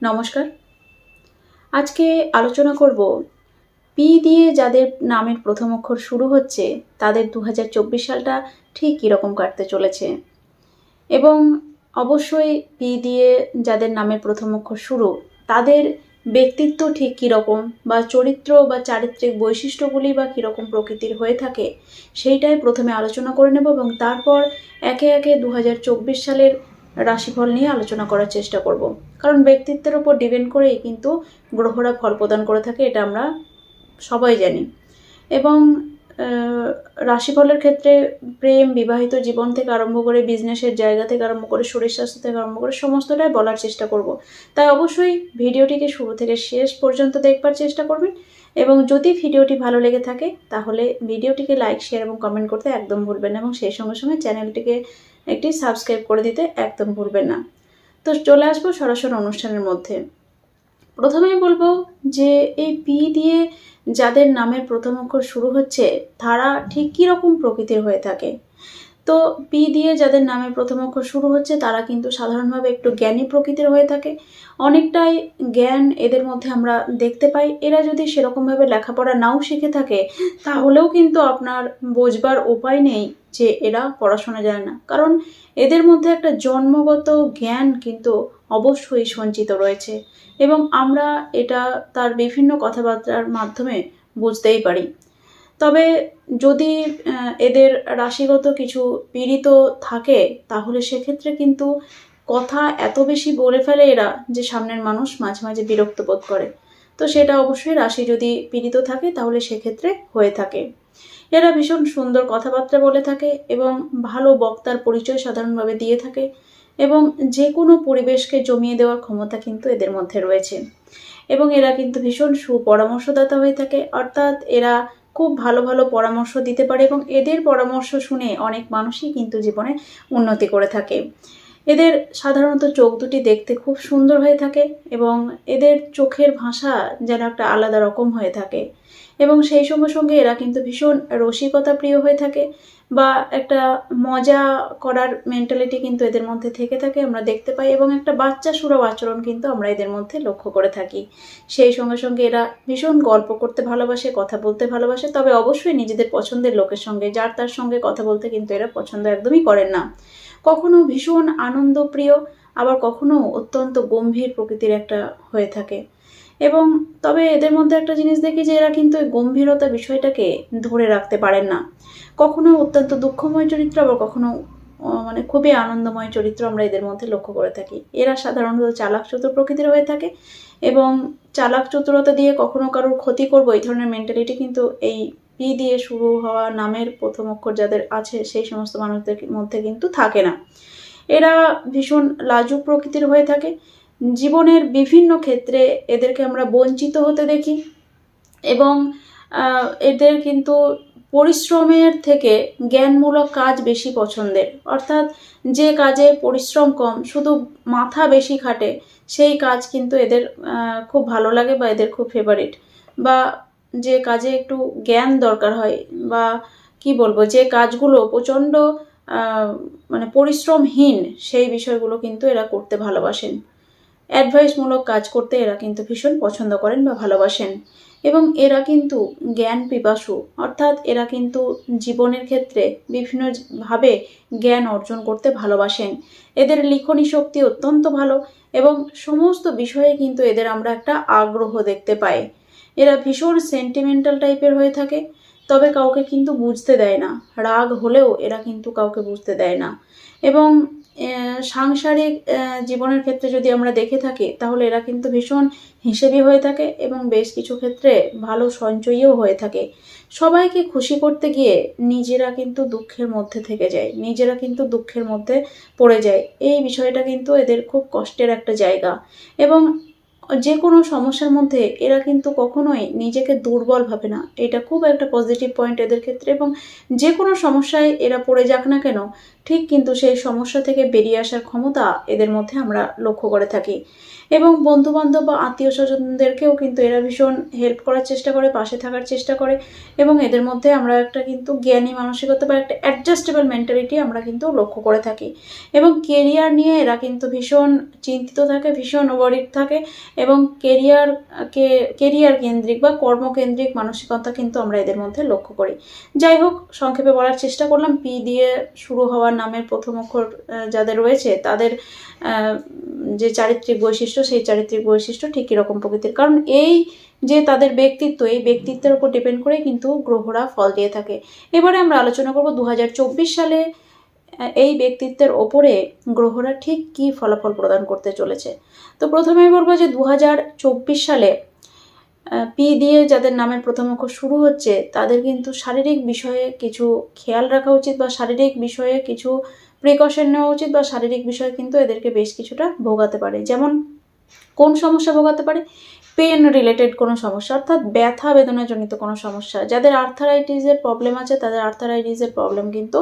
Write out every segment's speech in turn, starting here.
নমস্কার। আজকে আলোচনা করব পি দিয়ে যাদের নামের প্রথম অক্ষর শুরু হচ্ছে, তাদের দু হাজার চব্বিশ সালটা ঠিক কীরকম কাটতে চলেছে। এবং অবশ্যই পি দিয়ে যাদের নামের প্রথম অক্ষর শুরু, তাদের ব্যক্তিত্ব ঠিক কীরকম বা চরিত্র বা চারিত্রিক বৈশিষ্ট্যগুলি বা কীরকম প্রকৃতির হয়ে থাকে, সেইটাই প্রথমে আলোচনা করে নেব এবং তারপর একে একে দু হাজার চব্বিশ সালের রাশিফল নিয়ে আলোচনা করার চেষ্টা করব। কারণ ব্যক্তিত্বের উপর ডিপেন্ড করেই কিন্তু গ্রহরা ফল প্রদান করে থাকে, এটা আমরা সবাই জানি। এবং রাশিফলের ক্ষেত্রে প্রেম, বিবাহিত জীবন থেকে আরম্ভ করে বিজনেসের জায়গা থেকে আরম্ভ করে শরীর স্বাস্থ্য থেকে আরম্ভ করে সমস্তটাই বলার চেষ্টা করব। তাই অবশ্যই ভিডিওটিকে শুরু থেকে শেষ পর্যন্ত দেখবার চেষ্টা করবেন এবং যদি ভিডিওটি ভালো লেগে থাকে, তাহলে ভিডিওটিকে লাইক, শেয়ার এবং কমেন্ট করতে একদম ভুলবেন এবং সেই সঙ্গে সঙ্গে চ্যানেলটিকে একটি সাবস্ক্রাইব করে দিতে একদম ভুলবেন না। তো চলে আসব সরাসরি অনুষ্ঠানের মধ্যে। প্রথমেই বলব যে এই পি দিয়ে যাদের নামের প্রথম অক্ষর শুরু হচ্ছে, তারা ঠিক কীরকম প্রকৃতির হয়ে থাকে? তো পি দিয়ে যাদের নামে প্রথম অক্ষর শুরু হচ্ছে, তারা কিন্তু সাধারণভাবে একটু জ্ঞানী প্রকৃতির হয়ে থাকে। অনেকটাই জ্ঞান এদের মধ্যে আমরা দেখতে পাই। এরা যদি সেরকমভাবে লেখাপড়া নাও শিখে থাকে, তাহলেও কিন্তু আপনার বোঝবার উপায় নেই যে এরা পড়াশোনা জানে না। কারণ এদের মধ্যে একটা জন্মগত জ্ঞান কিন্তু অবশ্যই সঞ্চিত রয়েছে। এবং আমরা এটা তার বিভিন্ন কথাবার্তার মাধ্যমে বুঝতেই পারি। তবে যদি এদের রাশিগত কিছু পীড়িত থাকে, তাহলে সেক্ষেত্রে কিন্তু কথা এত বেশি বলে ফেলে এরা যে সামনের মানুষ মাঝে মাঝে বিরক্ত বোধ করে। তো সেটা অবশ্যই রাশি যদি পীড়িত থাকে, তাহলে সেক্ষেত্রে হয়ে থাকে। এরা ভীষণ সুন্দর কথাবার্তা বলে থাকে এবং ভালো বক্তার পরিচয় সাধারণভাবে দিয়ে থাকে এবং যে কোনো পরিবেশকে জমিয়ে দেওয়ার ক্ষমতা কিন্তু এদের মধ্যে রয়েছে। এবং এরা কিন্তু ভীষণ সুপরামর্শদাতা হয়ে থাকে। অর্থাৎ এরা খুব ভালো ভালো পরামর্শ দিতে পারে এবং এদের পরামর্শ শুনে অনেক মানুষই কিন্তু জীবনে উন্নতি করে থাকে। এদের সাধারণত চোখ দুটি দেখতে খুব সুন্দর হয়ে থাকে এবং এদের চোখের ভাষা যেন একটা আলাদা রকম হয়ে থাকে। এবং সেই সঙ্গে সঙ্গে এরা কিন্তু ভীষণ রসিকতা প্রিয় হয়ে থাকে বা একটা মজা করার মেন্টালিটি কিন্তু এদের মধ্যে থেকে থাকে, আমরা দেখতে পাই এবং একটা বাচ্চা সুরভ আচরণ কিন্তু আমরা এদের মধ্যে লক্ষ্য করে থাকি। সেই সঙ্গে সঙ্গে এরা ভীষণ গল্প করতে ভালোবাসে, কথা বলতে ভালোবাসে, তবে অবশ্যই নিজেদের পছন্দের লোকের সঙ্গে, যার তার সঙ্গে কথা বলতে কিন্তু এরা পছন্দ একদমই করেন না। কখনো ভীষণ আনন্দপ্রিয়, আবার কখনো অত্যন্ত গম্ভীর প্রকৃতির একটা হয়ে থাকে। এবং তবে এদের মধ্যে একটা জিনিস দেখি যে এরা কিন্তু ওই গম্ভীরতা বিষয়টাকে ধরে রাখতে পারেন না। কখনো অত্যন্ত দুঃখময় চরিত্র, আবার কখনো মানে খুবই আনন্দময় চরিত্র আমরা এদের মধ্যে লক্ষ্য করে থাকি। এরা সাধারণত চালাক চতুর প্রকৃতির হয়ে থাকে এবং চালাক চতুরতা দিয়ে কখনো কারোর ক্ষতি করব, এই ধরনের মেন্টালিটি কিন্তু এই পি দিয়ে শুরু হওয়া নামের প্রথম অক্ষর যাদের আছে, সেই সমস্ত মানুষদের মধ্যে কিন্তু থাকে না। এরা ভীষণ লাজুক প্রকৃতির হয়ে থাকে জীবনের বিভিন্ন ক্ষেত্রে এদেরকে আমরা বঞ্চিত হতে দেখি এবং এদের কিন্তু পরিশ্রমের থেকে জ্ঞানমূলক কাজ বেশি পছন্দের। অর্থাৎ যে কাজে পরিশ্রম কম, শুধু মাথা বেশি খাটে, সেই কাজ কিন্তু এদের খুব ভালো লাগে বা এদের খুব ফেভারিট বা যে কাজে একটু জ্ঞান দরকার হয় বা কি বলব, যে কাজগুলো প্রচণ্ড মানে পরিশ্রমহীন, সেই বিষয়গুলো কিন্তু এরা করতে ভালোবাসেন। অ্যাডভাইসমূলক কাজ করতে এরা কিন্তু ভীষণ পছন্দ করেন বা ভালোবাসেন। এবং এরা কিন্তু জ্ঞান পিপাসু, অর্থাৎ এরা কিন্তু জীবনের ক্ষেত্রে বিভিন্নভাবে জ্ঞান অর্জন করতে ভালোবাসেন। এদের লিখনী শক্তি অত্যন্ত ভালো এবং সমস্ত বিষয়ে কিন্তু এদের আমরা একটা আগ্রহ দেখতে পাই। এরা ভীষণ সেন্টিমেন্টাল টাইপের হয়ে থাকে তবে কাউকে কিন্তু বুঝতে দেয় না। রাগ হলেও এরা কিন্তু কাউকে বুঝতে দেয় না। এবং সাংসারিক জীবনের ক্ষেত্রে যদি আমরা দেখে থাকি, তাহলে এরা কিন্তু ভীষণ হিসেবি হয়ে থাকে এবং বেশ কিছু ক্ষেত্রে ভালো সঞ্চয়ীও হয়ে থাকে। সবাইকে খুশি করতে গিয়ে নিজেরা কিন্তু দুঃখের মধ্যে থেকে যায়, নিজেরা কিন্তু দুঃখের মধ্যে পড়ে যায়। এই বিষয়টা কিন্তু এদের খুব কষ্টের একটা জায়গা। এবং যে কোনো সমস্যার মধ্যে এরা কিন্তু কখনোই নিজেকে দুর্বল ভাবে না। এটা খুব একটা পজিটিভ পয়েন্ট এদের ক্ষেত্রে এবং যে কোনো সমস্যায় এরা পড়ে যাক না কেন, ঠিক কিন্তু সেই সমস্যা থেকে বেরিয়ে আসার ক্ষমতা এদের মধ্যে আমরা লক্ষ্য করে থাকি। এবং বন্ধু বান্ধব বা আত্মীয় স্বজনদেরকেও কিন্তু এরা ভীষণ হেল্প করার চেষ্টা করে, পাশে থাকার চেষ্টা করে এবং এদের মধ্যে আমরা একটা কিন্তু জ্ঞানী, মানসিকতা বা একটা অ্যাডজাস্টেবল মেন্টালিটি আমরা কিন্তু লক্ষ্য করে থাকি এবং কেরিয়ার নিয়ে এরা কিন্তু ভীষণ চিন্তিত থাকে, ভীষণ ওয়ারিড থাকে এবং কেরিয়ারকে কেরিয়ার কেন্দ্রিক বা কর্মকেন্দ্রিক মানসিকতা কিন্তু আমরা এদের মধ্যে লক্ষ্য করি। যাই হোক, সংক্ষেপে বলার চেষ্টা করলাম পি দিয়ে শুরু হওয়ার নামের প্রথম অক্ষর যাদের রয়েছে তাদের যে চারিত্রিক বৈশিষ্ট্য সেই চারিত্রিক বৈশিষ্ট্য ঠিক কীরকম প্রকৃতির। কারণ এই যে তাদের ব্যক্তিত্ব, এই ব্যক্তিত্বের উপর ডিপেন্ড করে কিন্তু গ্রহরা ফল দিয়ে থাকে। এবারে আমরা আলোচনা করব দু হাজার চব্বিশ সালে এই ব্যক্তিত্বের ওপরে গ্রহরা ঠিক কী ফলাফল প্রদান করতে চলেছে। তো প্রথমেই বলব যে দু হাজার চব্বিশ সালে পি দিয়ে যাদের নামের প্রথম অক্ষর শুরু হচ্ছে, তাদের কিন্তু শারীরিক বিষয়ে কিছু খেয়াল রাখা উচিত বা শারীরিক বিষয়ে কিছু প্রিকশন নেওয়া উচিত বা শারীরিক বিষয়ে কিন্তু এদেরকে বেশ কিছুটা ভোগাতে পারে। যেমন কোন সমস্যা ভোগাতে পারে? পেন রিলেটেড কোনো সমস্যা, অর্থাৎ ব্যথা বেদনাজনিত কোনো সমস্যা। যাদের আর্থারাইটিসের প্রবলেম আছে, তাদের আর্থারাইটিসের প্রবলেম কিন্তু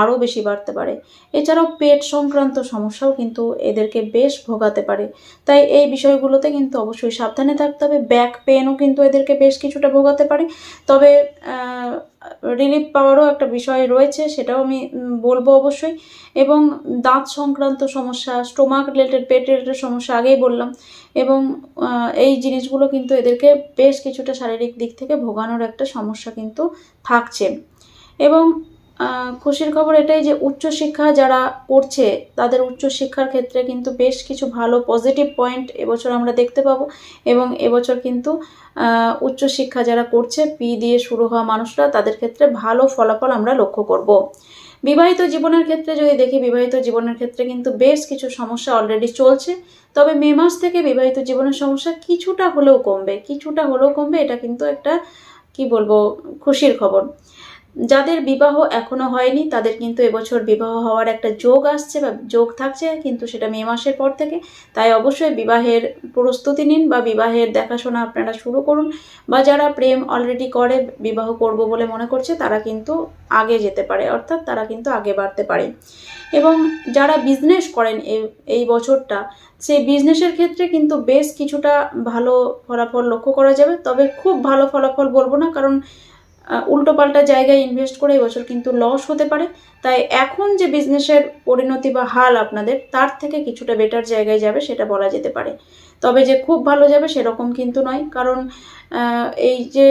আরও বেশি বাড়তে পারে। এছাড়াও পেট সংক্রান্ত সমস্যাও কিন্তু এদেরকে বেশ ভোগাতে পারে। তাই এই বিষয়গুলোতে কিন্তু অবশ্যই সাবধানে থাকতে হবে। ব্যাক পেনও কিন্তু এদেরকে বেশ কিছুটা ভোগাতে পারে। তবে রিলিফ পাওয়ারও একটা বিষয় রয়েছে, সেটাও আমি বলব অবশ্যই। এবং দাঁত সংক্রান্ত সমস্যা স্টোমাক রিলেটেড পেট রিলেটেড সমস্যা আগেই বললাম। এবং এই জিনিসগুলো কিন্তু এদেরকে বেশ কিছুটা শারীরিক দিক থেকে ভোগানোর একটা সমস্যা কিন্তু থাকছে। এবং খুশির খবর এটাই যে উচ্চশিক্ষা যারা করছে, তাদের উচ্চশিক্ষার ক্ষেত্রে কিন্তু বেশ কিছু ভালো পজিটিভ পয়েন্ট এবছর আমরা দেখতে পাবো এবং এবছর কিন্তু উচ্চশিক্ষা যারা করছে পি দিয়ে শুরু হওয়া মানুষরা, তাদের ক্ষেত্রে ভালো ফলাফল আমরা লক্ষ্য করব। বিবাহিত জীবনের ক্ষেত্রে যদি দেখি, বিবাহিত জীবনের ক্ষেত্রে কিন্তু বেশ কিছু সমস্যা অলরেডি চলছে। তবে মে মাস থেকে বিবাহিত জীবনের সমস্যা কিছুটা হলেও কমবে, কিছুটা হলেও কমবে, এটা কিন্তু একটা, কি বলব, খুশির খবর। যাদের বিবাহ এখনও হয়নি, তাদের কিন্তু এবছর বিবাহ হওয়ার একটা যোগ আসছে বা যোগ থাকছে কিন্তু সেটা মে মাসের পর থেকে। তাই অবশ্যই বিবাহের প্রস্তুতি নিন বা বিবাহের দেখাশোনা আপনারা শুরু করুন বা যারা প্রেম অলরেডি করে বিবাহ করব বলে মনে করছে, তারা কিন্তু আগে যেতে পারে, অর্থাৎ তারা কিন্তু আগে বাড়তে পারে। এবং যারা বিজনেস করেন এই- বছরটা সেই বিজনেসের ক্ষেত্রে কিন্তু বেশ কিছুটা ভালো ফলাফল লক্ষ্য করা যাবে। তবে খুব ভালো ফলাফল বলব না, কারণ উল্টোপাল্টা জায়গায় ইনভেস্ট করে এবছর কিন্তু লস হতে পারে। তাই এখন যে বিজনেসের পরিণতি বা হাল আপনাদের, তার থেকে কিছুটা বেটার জায়গায় যাবে সেটা বলা যেতে পারে। তবে যে খুব ভালো যাবে সেরকম কিন্তু নয়। কারণ এই যে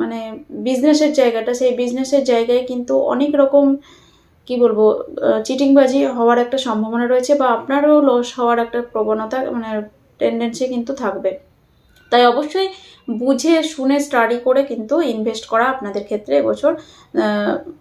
মানে বিজনেসের জায়গাটা, সেই বিজনেসের জায়গায় কিন্তু অনেক রকম, কি বলব চিটিংবাজি হওয়ার একটা সম্ভাবনা রয়েছে বা আপনারও লস হওয়ার একটা প্রবণতা মানে টেন্ডেন্সি কিন্তু থাকবে। তাই অবশ্যই বুঝে, শুনে স্টাডি করে কিন্তু ইনভেস্ট করা আপনাদের ক্ষেত্রে এবছর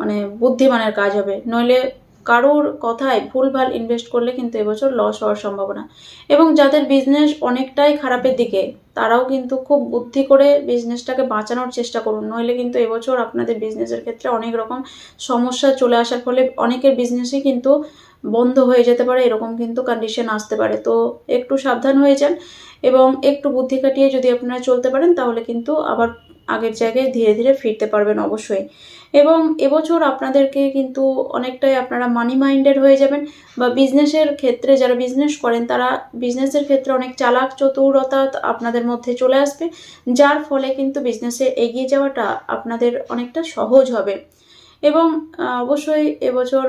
মানে বুদ্ধিমানের কাজ হবে। নইলে কারোর কথায় ভুলভাল ইনভেস্ট করলে কিন্তু এবছর লস হওয়ার সম্ভাবনা। এবং যাদের বিজনেস অনেকটাই খারাপের দিকে, তারাও কিন্তু খুব বুদ্ধি করে বিজনেসটাকে বাঁচানোর চেষ্টা করুন। নইলে কিন্তু এবছর আপনাদের বিজনেসের ক্ষেত্রে অনেক রকম সমস্যা চলে আসার ফলে অনেকের বিজনেসই কিন্তু বন্ধ হয়ে যেতে পারে, এরকম কিন্তু কন্ডিশন আসতে পারে। তো একটু সাবধান হয়ে যান এবং একটু বুদ্ধি কাটিয়ে যদি আপনারা চলতে পারেন, তাহলে কিন্তু আবার আগের জায়গায় ধীরে ধীরে ফিরতে পারবেন অবশ্যই। এবং এবছর আপনাদেরকে কিন্তু অনেকটাই আপনারা মানি মাইন্ডেড হয়ে যাবেন বা বিজনেসের ক্ষেত্রে যারা বিজনেস করেন, তারা বিজনেসের ক্ষেত্রে অনেক চালাক, চতুরতা আপনাদের মধ্যে চলে আসবে, যার ফলে কিন্তু বিজনেসে এগিয়ে যাওয়াটা আপনাদের অনেকটা সহজ হবে। এবং অবশ্যই এবছর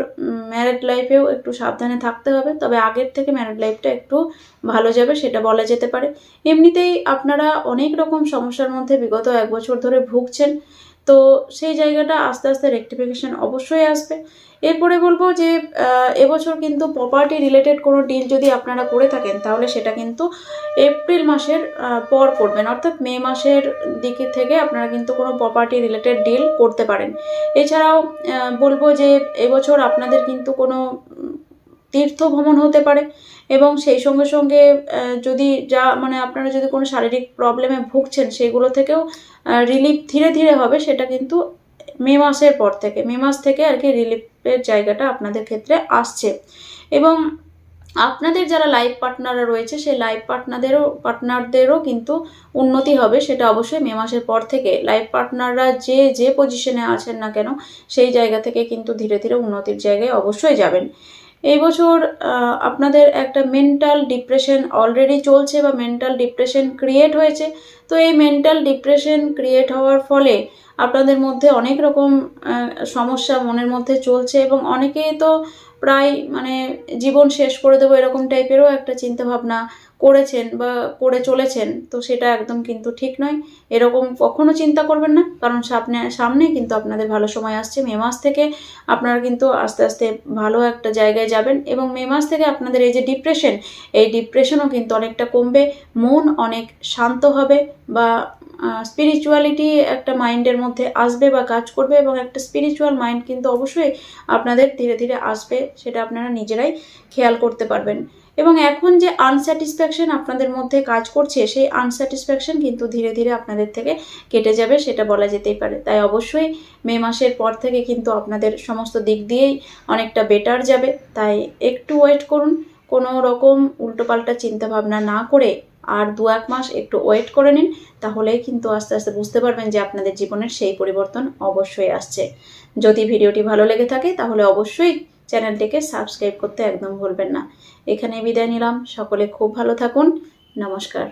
ম্যারেড লাইফেও একটু সাবধানে থাকতে হবে। তবে আগের থেকে ম্যারেড লাইফটা একটু ভালো যাবে, সেটা বলা যেতে পারে। এমনিতেই আপনারা অনেক রকম সমস্যার মধ্যে বিগত এক বছর ধরে ভুগছেন। তো সেই জায়গাটা আস্তে আস্তে রেকটিফিকেশন অবশ্যই আসবে। এরপরে বলব যে এবছর কিন্তু প্রপার্টি রিলেটেড কোনো ডিল যদি আপনারা করে থাকেন, তাহলে সেটা কিন্তু এপ্রিল মাসের পর করবেন। অর্থাৎ মে মাসের দিকে থেকে আপনারা কিন্তু কোনো প্রপার্টি রিলেটেড ডিল করতে পারেন। এছাড়াও বলব যে, এবছর আপনাদের কিন্তু কোনো তীর্থ ভ্রমণ হতে পারে এবং সেই সঙ্গে সঙ্গে যদি যা মানে আপনারা যদি কোনো শারীরিক প্রবলেমে ভুগছেন, সেগুলো থেকেও রিলিফ ধীরে ধীরে হবে, সেটা কিন্তু মে মাসের পর থেকে, মে মাস থেকে আর কি রিলিফের জায়গাটা আপনাদের ক্ষেত্রে আসছে। এবং আপনাদের যারা লাইফ পার্টনাররা রয়েছে, সেই লাইফ পার্টনারদেরও পার্টনারদেরও কিন্তু উন্নতি হবে, সেটা অবশ্যই মে মাসের পর থেকে। লাইফ পার্টনাররা যে যে পজিশনে আছেন না কেন, সেই জায়গা থেকে কিন্তু ধীরে ধীরে উন্নতির জায়গায় অবশ্যই যাবেন। এই বছর আপনাদের একটা মেন্টাল ডিপ্রেশন অলরেডি চলছে বা মেন্টাল ডিপ্রেশন ক্রিয়েট হয়েছে। তো এই মেন্টাল ডিপ্রেশন ক্রিয়েট হওয়ার ফলে আপনাদের মধ্যে অনেক রকম সমস্যা মনের মধ্যে চলছে এবং অনেকেই তো প্রায় মানে জীবন শেষ করে দেবো এরকম টাইপেরও একটা চিন্তাভাবনা করেছেন বা করে চলেছেন, তো সেটা একদম কিন্তু ঠিক নয়। এরকম কখনো চিন্তা করবেন না, কারণ সামনে সামনে কিন্তু আপনাদের ভালো সময় আসছে। মে মাস থেকে আপনারা কিন্তু আস্তে আস্তে ভালো একটা জায়গায় যাবেন এবং মে মাস থেকে আপনাদের এই যে ডিপ্রেশন এই ডিপ্রেশনও কিন্তু অনেকটা কমবে। মন অনেক শান্ত হবে বা স্পিরিচুয়ালিটি একটা মাইন্ডের মধ্যে আসবে বা কাজ করবে এবং একটা স্পিরিচুয়াল মাইন্ড কিন্তু অবশ্যই আপনাদের ধীরে ধীরে আসবে, সেটা আপনারা নিজেরাই খেয়াল করতে পারবেন। এবং এখন যে আনস্যাটিসফ্যাকশন আপনাদের মধ্যে কাজ করছে, সেই আনস্যাটিসফ্যাকশন কিন্তু ধীরে ধীরে আপনাদের থেকে কেটে যাবে, সেটা বলা যেতেই পারে। তাই অবশ্যই মে মাসের পর থেকে কিন্তু আপনাদের সমস্ত দিক দিয়েই অনেকটা বেটার যাবে। তাই একটু ওয়েট করুন, কোনো রকম উল্টোপাল্টা চিন্তাভাবনা না করে আর দু এক মাস একটু ওয়েট করে নিন, তাহলেই কিন্তু আস্তে আস্তে বুঝতে পারবেন যে আপনাদের জীবনের সেই পরিবর্তন অবশ্যই আসছে। যদি ভিডিওটি ভালো লেগে থাকে, তাহলে অবশ্যই চ্যানেলটিকে সাবস্ক্রাইব করতে একদম ভুলবেন না। এখানে বিদায় নিলাম। সকলে খুব ভালো থাকুন। নমস্কার।